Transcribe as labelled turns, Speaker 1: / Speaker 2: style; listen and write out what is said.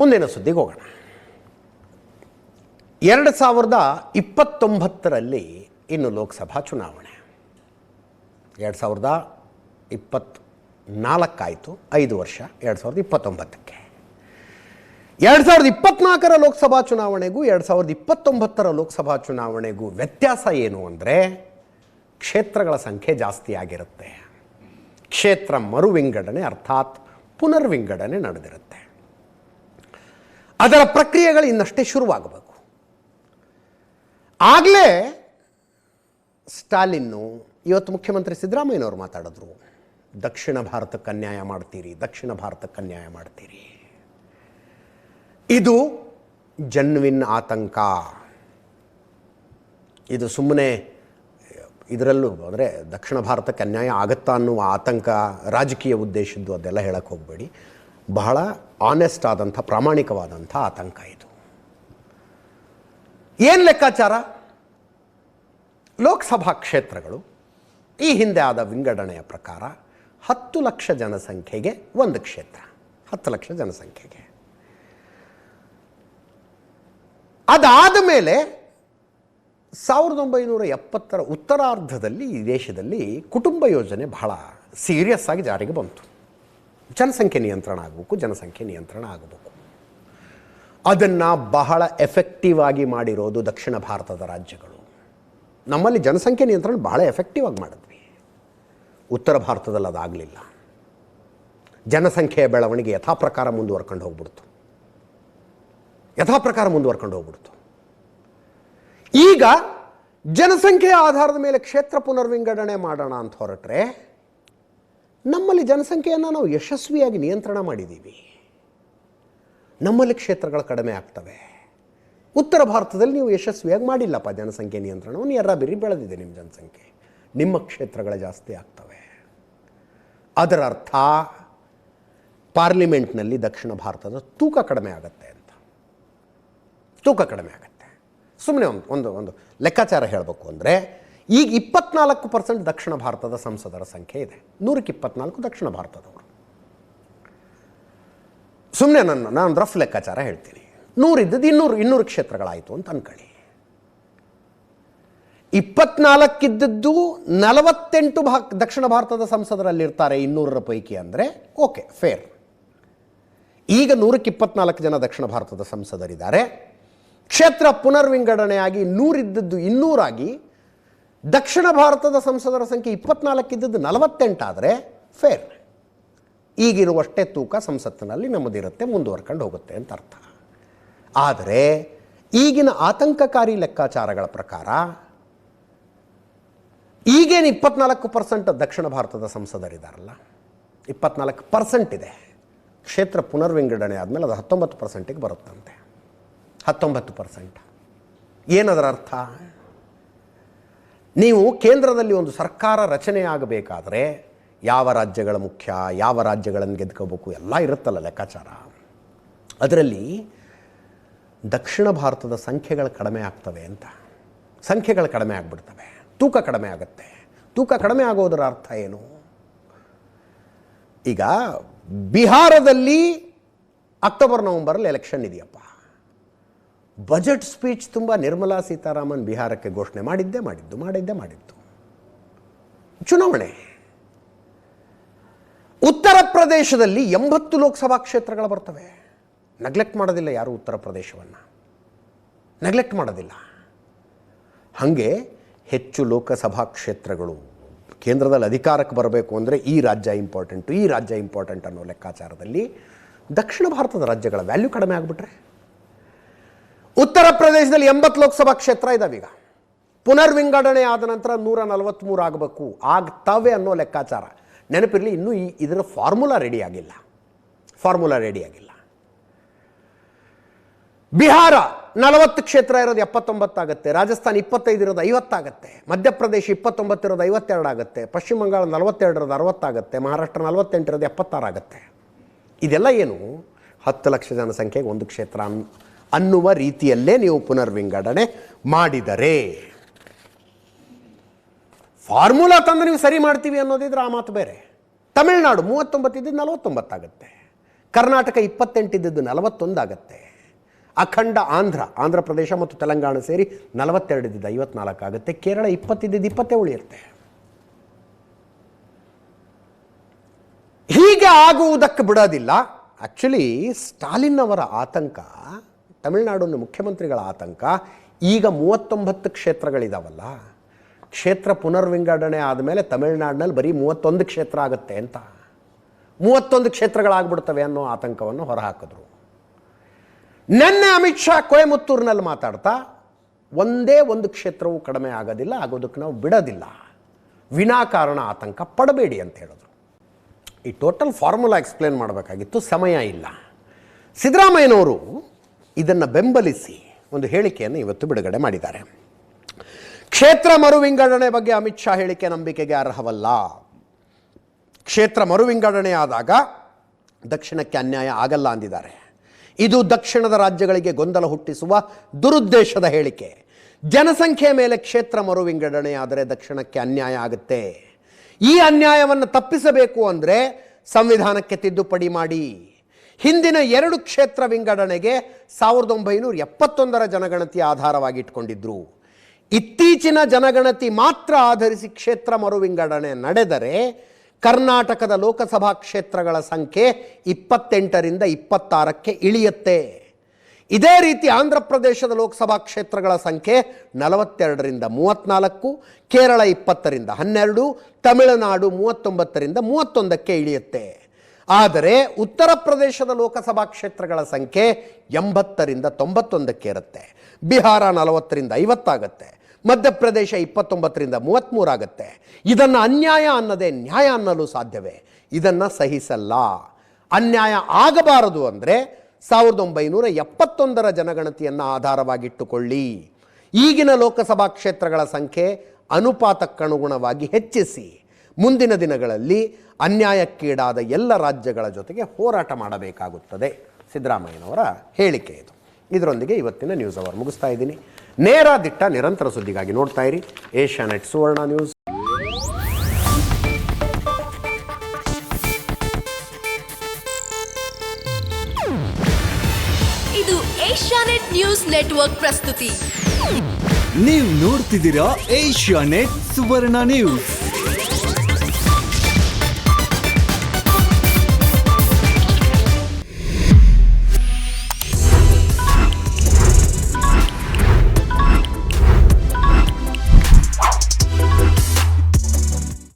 Speaker 1: ಮುಂದಿನ ಸುದ್ದಿಗೆ ಹೋಗೋಣ ಎರಡು ಸಾವಿರದ ಇಪ್ಪತ್ತೊಂಬತ್ತರಲ್ಲಿ ಇನ್ನು ಲೋಕಸಭಾ ಚುನಾವಣೆ. ಎರಡು ಸಾವಿರದ ಇಪ್ಪತ್ತ್ ನಾಲ್ಕಾಯಿತು ಐದು ವರ್ಷ, ಎರಡು ಸಾವಿರದ ಇಪ್ಪತ್ತೊಂಬತ್ತಕ್ಕೆ. ಎರಡು ಸಾವಿರದ ಇಪ್ಪತ್ನಾಲ್ಕರ ಲೋಕಸಭಾ ಚುನಾವಣೆಗೂ, ಎರಡು ಸಾವಿರದ ಇಪ್ಪತ್ತೊಂಬತ್ತರ ಲೋಕಸಭಾ ಚುನಾವಣೆಗೂ ವ್ಯತ್ಯಾಸ ಏನು ಅಂದರೆ, ಕ್ಷೇತ್ರಗಳ ಸಂಖ್ಯೆ ಜಾಸ್ತಿ ಆಗಿರುತ್ತೆ. ಕ್ಷೇತ್ರ ಮರು ವಿಂಗಡಣೆ ಅರ್ಥಾತ್ ಪುನರ್ವಿಂಗಡಣೆ ನಡೆದಿರುತ್ತೆ. ಅದರ ಪ್ರಕ್ರಿಯೆಗಳು ಇನ್ನಷ್ಟೇ ಶುರುವಾಗಬೇಕು. ಆಗಲೇ ಸ್ಟಾಲಿನ್ನು ಇವತ್ತು ಮುಖ್ಯಮಂತ್ರಿ ಸಿದ್ದರಾಮಯ್ಯನವರು ಮಾತಾಡಿದ್ರು. ದಕ್ಷಿಣ ಭಾರತಕ್ಕೆ ಅನ್ಯಾಯ ಮಾಡ್ತೀರಿ, ದಕ್ಷಿಣ ಭಾರತಕ್ಕೆ ಅನ್ಯಾಯ ಮಾಡ್ತೀರಿ. ಇದು ಜನ್ವಿನ್ ಆತಂಕ. ಇದು ಸುಮ್ಮನೆ ಇದರಲ್ಲೂ ಅಂದರೆ ದಕ್ಷಿಣ ಭಾರತಕ್ಕೆ ಅನ್ಯಾಯ ಆಗತ್ತಾ ಅನ್ನುವ ಆತಂಕ, ರಾಜಕೀಯ ಉದ್ದೇಶದ್ದು ಅದೆಲ್ಲ ಹೇಳಕ್ಕೆ ಹೋಗಬೇಡಿ. ಬಹಳ ಆನೆಸ್ಟ್ ಆದಂಥ, ಪ್ರಾಮಾಣಿಕವಾದಂಥ ಆತಂಕ ಇದು. ಏನು ಲೆಕ್ಕಾಚಾರ? ಲೋಕಸಭಾ ಕ್ಷೇತ್ರಗಳು, ಈ ಹಿಂದೆ ಆದ ವಿಂಗಡಣೆಯ ಪ್ರಕಾರ ಹತ್ತು ಲಕ್ಷ ಜನಸಂಖ್ಯೆಗೆ ಒಂದು ಕ್ಷೇತ್ರ, ಹತ್ತು ಲಕ್ಷ ಜನಸಂಖ್ಯೆಗೆ. ಅದಾದ ಮೇಲೆ ಸಾವಿರದ ಒಂಬೈನೂರ ಎಪ್ಪತ್ತರ ಉತ್ತರಾರ್ಧದಲ್ಲಿ ಈ ದೇಶದಲ್ಲಿ ಕುಟುಂಬ ಯೋಜನೆ ಬಹಳ ಸೀರಿಯಸ್ ಆಗಿ ಜಾರಿಗೆ ಬಂತು. ಜನಸಂಖ್ಯೆ ನಿಯಂತ್ರಣ ಆಗಬೇಕು, ಜನಸಂಖ್ಯೆ ನಿಯಂತ್ರಣ ಆಗಬೇಕು. ಅದನ್ನು ಬಹಳ ಎಫೆಕ್ಟಿವ್ ಆಗಿ ಮಾಡಿರೋದು ದಕ್ಷಿಣ ಭಾರತದ ರಾಜ್ಯಗಳು. ನಮ್ಮಲ್ಲಿ ಜನಸಂಖ್ಯೆ ನಿಯಂತ್ರಣ ಬಹಳ ಎಫೆಕ್ಟಿವ್ ಆಗಿ ಮಾಡಿದ್ವಿ. ಉತ್ತರ ಭಾರತದಲ್ಲಿ ಅದಾಗಲಿಲ್ಲ. ಜನಸಂಖ್ಯೆಯ ಬೆಳವಣಿಗೆ ಯಥಾ ಪ್ರಕಾರ ಮುಂದುವರ್ಕೊಂಡು ಹೋಗ್ಬಿಡ್ತು. ಯಥಾ ಪ್ರಕಾರ ಮುಂದುವರ್ಕೊಂಡು ಹೋಗ್ಬಿಡ್ತು. ಈಗ ಜನಸಂಖ್ಯೆಯ ಆಧಾರದ ಮೇಲೆ ಕ್ಷೇತ್ರ ಪುನರ್ವಿಂಗಡಣೆ ಮಾಡೋಣ ಅಂತ ಹೊರಟ್ರೆ ನಮ್ಮಲ್ಲಿ ಜನಸಂಖ್ಯೆಯನ್ನು ನಾವು ಯಶಸ್ವಿಯಾಗಿ ನಿಯಂತ್ರಣ ಮಾಡಿದ್ದೀವಿ. ನಮ್ಮಲ್ಲಿ ಕ್ಷೇತ್ರಗಳು ಕಡಿಮೆ ಆಗ್ತವೆ. ಉತ್ತರ ಭಾರತದಲ್ಲಿ ನೀವು ಯಶಸ್ವಿಯಾಗಿ ಮಾಡಿಲ್ಲಪ್ಪ ಜನಸಂಖ್ಯೆ ನಿಯಂತ್ರಣವನ್ನು. ಎರ್ರಾಬಿರಿ ಬೆಳೆದಿದೆ ನಿಮ್ಮ ಜನಸಂಖ್ಯೆ. ನಿಮ್ಮ ಕ್ಷೇತ್ರಗಳೇ ಜಾಸ್ತಿ ಆಗ್ತವೆ. ಅದರ ಅರ್ಥ, ಪಾರ್ಲಿಮೆಂಟ್ನಲ್ಲಿ ದಕ್ಷಿಣ ಭಾರತದ ತೂಕ ಕಡಿಮೆ ಆಗುತ್ತೆ ಅಂತ. ತೂಕ ಕಡಿಮೆ ಆಗುತ್ತೆ. ಸುಮ್ಮನೆ ಒಂದು ಒಂದು ಒಂದು ಲೆಕ್ಕಾಚಾರ ಹೇಳಬೇಕು ಅಂದರೆ ಈಗ ಇಪ್ಪತ್ನಾಲ್ಕು ಪರ್ಸೆಂಟ್ ದಕ್ಷಿಣ ಭಾರತದ ಸಂಸದರ ಸಂಖ್ಯೆ ಇದೆ. ನೂರಕ್ಕೆ ಇಪ್ಪತ್ನಾಲ್ಕು ದಕ್ಷಿಣ ಭಾರತದವರು. ಸುಮ್ಮನೆ ನನ್ನ, ನಾನು ರಫ್ ಲೆಕ್ಕಾಚಾರ ಹೇಳ್ತೀನಿ. ನೂರಿದ್ದದ್ದು ಇನ್ನೂರು ಇನ್ನೂರು ಕ್ಷೇತ್ರಗಳಾಯಿತು ಅಂತ ಅನ್ಕೊಳ್ಳಿ. ಇಪ್ಪತ್ನಾಲ್ಕಿದ್ದದ್ದು ನಲವತ್ತೆಂಟು ಭಾ ದಕ್ಷಿಣ ಭಾರತದ ಸಂಸದರಲ್ಲಿರ್ತಾರೆ ಇನ್ನೂರರ ಪೈಕಿ ಅಂದರೆ, ಓಕೆ ಫೇರ್ ಈಗ ನೂರಕ್ಕೆ ಇಪ್ಪತ್ನಾಲ್ಕು ಜನ ದಕ್ಷಿಣ ಭಾರತದ ಸಂಸದರಿದ್ದಾರೆ. ಕ್ಷೇತ್ರ ಪುನರ್ವಿಂಗಡಣೆಯಾಗಿ ನೂರಿದ್ದದ್ದು ಇನ್ನೂರಾಗಿ ದಕ್ಷಿಣ ಭಾರತದ ಸಂಸದರ ಸಂಖ್ಯೆ ಇಪ್ಪತ್ನಾಲ್ಕಿದ್ದದ್ದು ನಲವತ್ತೆಂಟಾದರೆ ಫೇರ್ ಈಗಿರುವಷ್ಟೇ ತೂಕ ಸಂಸತ್ತಿನಲ್ಲಿ ನಮ್ಮದಿರುತ್ತೆ, ಮುಂದುವರ್ಕೊಂಡು ಹೋಗುತ್ತೆ ಅಂತ ಅರ್ಥ. ಆದರೆ ಈಗಿನ ಆತಂಕಕಾರಿ ಲೆಕ್ಕಾಚಾರಗಳ ಪ್ರಕಾರ ಈಗೇನು ಇಪ್ಪತ್ನಾಲ್ಕು ಪರ್ಸೆಂಟ್ ದಕ್ಷಿಣ ಭಾರತದ ಸಂಸದರಿದ್ದಾರಲ್ಲ ಇಪ್ಪತ್ನಾಲ್ಕು ಪರ್ಸೆಂಟ್ ಇದೆ. ಕ್ಷೇತ್ರ ಪುನರ್ವಿಂಗಡಣೆ ಆದಮೇಲೆ ಅದು ಹತ್ತೊಂಬತ್ತು ಪರ್ಸೆಂಟಿಗೆ ಬರುತ್ತಂತೆ. ಹತ್ತೊಂಬತ್ತು ಪರ್ಸೆಂಟ್. ಏನದರ ಅರ್ಥ? ನೀವು ಕೇಂದ್ರದಲ್ಲಿ ಒಂದು ಸರ್ಕಾರ ರಚನೆ ಆಗಬೇಕಾದ್ರೆ ಯಾವ ರಾಜ್ಯಗಳ ಮುಖ್ಯ, ಯಾವ ರಾಜ್ಯಗಳನ್ನು ಗೆದ್ಕೋಬೇಕು, ಎಲ್ಲ ಇರುತ್ತಲ್ಲ ಲೆಕ್ಕಾಚಾರ. ಅದರಲ್ಲಿ ದಕ್ಷಿಣ ಭಾರತದ ಸಂಖ್ಯೆಗಳು ಕಡಿಮೆ ಆಗ್ತವೆ ಅಂತ. ಸಂಖ್ಯೆಗಳು ಕಡಿಮೆ ಆಗಿಬಿಡ್ತವೆ. ತೂಕ ಕಡಿಮೆ ಆಗುತ್ತೆ. ತೂಕ ಕಡಿಮೆ ಆಗೋದರ ಅರ್ಥ ಏನು? ಈಗ ಬಿಹಾರದಲ್ಲಿ ಅಕ್ಟೋಬರ್, ನವಂಬರಲ್ಲಿ ಎಲೆಕ್ಷನ್ ಇದೆಯಪ್ಪ. ಬಜೆಟ್ ಸ್ಪೀಚ್ ತುಂಬ ನಿರ್ಮಲಾ ಸೀತಾರಾಮನ್ ಬಿಹಾರಕ್ಕೆ ಘೋಷಣೆ ಮಾಡಿದ್ದೇ ಮಾಡಿದ್ದು ಮಾಡಿದ್ದೇ ಮಾಡಿದ್ದು. ಚುನಾವಣೆ. ಉತ್ತರ ಪ್ರದೇಶದಲ್ಲಿ ಎಂಬತ್ತು ಲೋಕಸಭಾ ಕ್ಷೇತ್ರಗಳು ಬರ್ತವೆ. ನೆಗ್ಲೆಕ್ಟ್ ಮಾಡೋದಿಲ್ಲ ಯಾರು ಉತ್ತರ ಪ್ರದೇಶವನ್ನು. ನೆಗ್ಲೆಕ್ಟ್ ಮಾಡೋದಿಲ್ಲ. ಹಾಗೆ ಹೆಚ್ಚು ಲೋಕಸಭಾ ಕ್ಷೇತ್ರಗಳು ಕೇಂದ್ರದಲ್ಲಿ ಅಧಿಕಾರಕ್ಕೆ ಬರಬೇಕು ಅಂದರೆ ಈ ರಾಜ್ಯ ಇಂಪಾರ್ಟೆಂಟು ಈ ರಾಜ್ಯ ಇಂಪಾರ್ಟೆಂಟ್ ಅನ್ನೋ ಲೆಕ್ಕಾಚಾರದಲ್ಲಿ ದಕ್ಷಿಣ ಭಾರತದ ರಾಜ್ಯಗಳ ವ್ಯಾಲ್ಯೂ ಕಡಿಮೆ ಆಗಿಬಿಟ್ರೆ ಉತ್ತರ ಪ್ರದೇಶದಲ್ಲಿ ಎಂಬತ್ತು ಲೋಕಸಭಾ ಕ್ಷೇತ್ರ ಇದಾವೀಗ ಪುನರ್ವಿಂಗಡಣೆ ಆದ ನಂತರ ನೂರ ನಲವತ್ತ್ಮೂರು ಆಗಬೇಕು. ಆಗ್ತವೆ ಅನ್ನೋ ಲೆಕ್ಕಾಚಾರ. ನೆನಪಿರಲಿ, ಇನ್ನೂ ಈ ಇದರ ಫಾರ್ಮುಲಾ ರೆಡಿ ಆಗಿಲ್ಲ. ಫಾರ್ಮುಲಾ ರೆಡಿ ಆಗಿಲ್ಲ. ಬಿಹಾರ ನಲವತ್ತು ಕ್ಷೇತ್ರ ಇರೋದು ಎಪ್ಪತ್ತೊಂಬತ್ತಾಗುತ್ತೆ ರಾಜಸ್ಥಾನ ಇಪ್ಪತ್ತೈದು ಇರೋದು ಐವತ್ತಾಗುತ್ತೆ ಮಧ್ಯಪ್ರದೇಶ ಇಪ್ಪತ್ತೊಂಬತ್ತು ಇರೋದು ಐವತ್ತೆರಡು ಆಗುತ್ತೆ. ಪಶ್ಚಿಮ ಬಂಗಾಳ ನಲವತ್ತೆರಡು ಇರೋದು ಅರವತ್ತಾಗುತ್ತೆ ಮಹಾರಾಷ್ಟ್ರ ನಲವತ್ತೆಂಟು ಇರೋದು ಎಪ್ಪತ್ತಾರು ಆಗುತ್ತೆ. ಇದೆಲ್ಲ ಏನು? ಹತ್ತು ಲಕ್ಷ ಜನಸಂಖ್ಯೆಗೆ ಒಂದು ಕ್ಷೇತ್ರ ಅನ್ನುವ ರೀತಿಯಲ್ಲೇ ನೀವು ಪುನರ್ವಿಂಗಡಣೆ ಮಾಡಿದರೆ. ಫಾರ್ಮುಲಾ ತಂದು ನೀವು ಸರಿ ಮಾಡ್ತೀವಿ ಅನ್ನೋದಿದ್ರೆ ಆ ಮಾತು ಬೇರೆ. ತಮಿಳುನಾಡು ಮೂವತ್ತೊಂಬತ್ತಿದ್ದು ನಲವತ್ತೊಂಬತ್ತಾಗುತ್ತೆ. ಕರ್ನಾಟಕ ಇಪ್ಪತ್ತೆಂಟಿದ್ದು ನಲವತ್ತೊಂದಾಗತ್ತೆ. ಅಖಂಡ ಆಂಧ್ರ ಆಂಧ್ರ ಪ್ರದೇಶ ಮತ್ತು ತೆಲಂಗಾಣ ಸೇರಿ ನಲವತ್ತೆರಡಿದ್ದು ಐವತ್ನಾಲ್ಕು ಆಗುತ್ತೆ ಕೇರಳ ಇಪ್ಪತ್ತಿದ್ದು ಇಪ್ಪತ್ತೇ ಉಳಿಯುತ್ತೆ. ಹೀಗೆ ಆಗುವುದಕ್ಕೆ ಬಿಡೋದಿಲ್ಲ. ಆ್ಯಕ್ಚುಲಿ ಸ್ಟಾಲಿನ್ ಅವರ ಆತಂಕ ತಮಿಳುನಾಡಿನ ಮುಖ್ಯಮಂತ್ರಿಗಳ ಆತಂಕ, ಈಗ ಮೂವತ್ತೊಂಬತ್ತು ಕ್ಷೇತ್ರಗಳಿದಾವಲ್ಲ, ಕ್ಷೇತ್ರ ಪುನರ್ವಿಂಗಡಣೆ ಆದಮೇಲೆ ತಮಿಳುನಾಡಿನಲ್ಲಿ ಬರೀ ಮೂವತ್ತೊಂದು ಕ್ಷೇತ್ರ ಆಗುತ್ತೆ ಅಂತ. ಮೂವತ್ತೊಂದು ಕ್ಷೇತ್ರಗಳಾಗ್ಬಿಡ್ತವೆ ಅನ್ನೋ ಆತಂಕವನ್ನು ಹೊರಹಾಕಿದ್ರು. ನಿನ್ನೆ ಅಮಿತ್ ಶಾ ಕೊಯಮತ್ತೂರಿನಲ್ಲಿ ಮಾತಾಡ್ತಾ, ಒಂದೇ ಒಂದು ಕ್ಷೇತ್ರವೂ ಕಡಿಮೆ ಆಗೋದಿಲ್ಲ, ಆಗೋದಕ್ಕೆ ನಾವು ಬಿಡೋದಿಲ್ಲ. ವಿನಾಕಾರಣ ಆತಂಕ ಪಡಬೇಡಿ ಅಂತ ಹೇಳಿದ್ರು. ಈ ಟೋಟಲ್ ಫಾರ್ಮುಲಾ ಎಕ್ಸ್ಪ್ಲೇನ್ ಮಾಡಬೇಕಾಗಿತ್ತು, ಸಮಯ ಇಲ್ಲ. ಸಿದ್ದರಾಮಯ್ಯನವರು ಇದನ್ನು ಬೆಂಬಲಿಸಿ ಒಂದು ಹೇಳಿಕೆಯನ್ನು ಇವತ್ತು ಬಿಡುಗಡೆ ಮಾಡಿದ್ದಾರೆ. ಕ್ಷೇತ್ರ ಮರು ವಿಂಗಡಣೆ ಬಗ್ಗೆ ಅಮಿತ್ ಶಾ ಹೇಳಿಕೆ ನಂಬಿಕೆಗೆ ಅರ್ಹವಲ್ಲ. ಕ್ಷೇತ್ರ ಮರು ವಿಂಗಡಣೆ ಆದಾಗ ದಕ್ಷಿಣಕ್ಕೆ ಅನ್ಯಾಯ ಆಗಲ್ಲ ಅಂದಿದ್ದಾರೆ. ಇದು ದಕ್ಷಿಣದ ರಾಜ್ಯಗಳಿಗೆ ಗೊಂದಲ ಹುಟ್ಟಿಸುವ ದುರುದ್ದೇಶದ ಹೇಳಿಕೆ. ಜನಸಂಖ್ಯೆ ಮೇಲೆ ಕ್ಷೇತ್ರ ಮರು ವಿಂಗಡಣೆ ಆದರೆ ದಕ್ಷಿಣಕ್ಕೆ ಅನ್ಯಾಯ ಆಗುತ್ತೆ. ಈ ಅನ್ಯಾಯವನ್ನು ತಪ್ಪಿಸಬೇಕು ಅಂದರೆ ಸಂವಿಧಾನಕ್ಕೆ ತಿದ್ದುಪಡಿ ಮಾಡಿ. ಹಿಂದಿನ ಎರಡು ಕ್ಷೇತ್ರ ವಿಂಗಡಣೆಗೆ ಸಾವಿರದ ಒಂಬೈನೂರ ಎಪ್ಪತ್ತೊಂದರ ಜನಗಣತಿ ಆಧಾರವಾಗಿ ಇಟ್ಕೊಂಡಿದ್ರು ಇತ್ತೀಚಿನ ಜನಗಣತಿ ಮಾತ್ರ ಆಧರಿಸಿ ಕ್ಷೇತ್ರ ಮರು ವಿಂಗಡಣೆ ನಡೆದರೆ ಕರ್ನಾಟಕದ ಲೋಕಸಭಾ ಕ್ಷೇತ್ರಗಳ ಸಂಖ್ಯೆ ಇಪ್ಪತ್ತೆಂಟರಿಂದ ಇಪ್ಪತ್ತಾರಕ್ಕೆ ಇಳಿಯುತ್ತೆ. ಇದೇ ರೀತಿ ಆಂಧ್ರ ಪ್ರದೇಶದ ಲೋಕಸಭಾ ಕ್ಷೇತ್ರಗಳ ಸಂಖ್ಯೆ ನಲವತ್ತೆರಡರಿಂದ ಮೂವತ್ನಾಲ್ಕು, ಕೇರಳ ಇಪ್ಪತ್ತರಿಂದ ಹನ್ನೆರಡು, ತಮಿಳುನಾಡು ಮೂವತ್ತೊಂಬತ್ತರಿಂದ ಮೂವತ್ತೊಂದಕ್ಕೆ ಇಳಿಯುತ್ತೆ. ಆದರೆ ಉತ್ತರ ಪ್ರದೇಶದ ಲೋಕಸಭಾ ಕ್ಷೇತ್ರಗಳ ಸಂಖ್ಯೆ ಎಂಬತ್ತರಿಂದ ತೊಂಬತ್ತೊಂದಕ್ಕೆ ಇರುತ್ತೆ. ಬಿಹಾರ ನಲವತ್ತರಿಂದ ಐವತ್ತಾಗತ್ತೆ. ಮಧ್ಯಪ್ರದೇಶ ಇಪ್ಪತ್ತೊಂಬತ್ತರಿಂದ ಮೂವತ್ತ್ಮೂರಾಗತ್ತೆ ಇದನ್ನು ಅನ್ಯಾಯ ಅನ್ನದೇ ನ್ಯಾಯ ಅನ್ನಲು ಸಾಧ್ಯವೇ? ಇದನ್ನು ಸಹಿಸಲ್ಲ. ಅನ್ಯಾಯ ಆಗಬಾರದು ಅಂದರೆ ಸಾವಿರದ ಒಂಬೈನೂರ ಎಪ್ಪತ್ತೊಂದರ ಜನಗಣತಿಯನ್ನು ಆಧಾರವಾಗಿಟ್ಟುಕೊಳ್ಳಿ. ಈಗಿನ ಲೋಕಸಭಾ ಕ್ಷೇತ್ರಗಳ ಸಂಖ್ಯೆ ಅನುಪಾತಕ್ಕನುಗುಣವಾಗಿ ಹೆಚ್ಚಿಸಿ. ಮುಂದಿನ ದಿನಗಳಲ್ಲಿ ಅನ್ಯಾಯಕ್ಕೀಡಾದ ಎಲ್ಲ ರಾಜ್ಯಗಳ ಜೊತೆಗೆ ಹೋರಾಟ ಮಾಡಬೇಕಾಗುತ್ತದೆ. ಸಿದ್ದರಾಮಯ್ಯನವರ ಹೇಳಿಕೆ ಇದು. ಇದರೊಂದಿಗೆ ಇವತ್ತಿನ ನ್ಯೂಸ್ ಅವರ್ ಮುಗಿಸ್ತಾ ಇದ್ದೀನಿ. ನೇರ ದಿಟ್ಟ ನಿರಂತರ ಸುದ್ದಿಗಾಗಿ ನೋಡ್ತಾ ಇರಿ. ಏಷ್ಯಾನೆಟ್ ಸುವರ್ಣ ನ್ಯೂಸ್
Speaker 2: ಇದು ಏಷ್ಯಾನೆಟ್ ನ್ಯೂಸ್ ನೆಟ್ವರ್ಕ್ ಪ್ರಸ್ತುತಿ.
Speaker 3: ನೀವು ನೋಡ್ತಿದ್ದೀರಾ ಏಷ್ಯಾ ನೆಟ್ ಸುವರ್ಣ ನ್ಯೂಸ್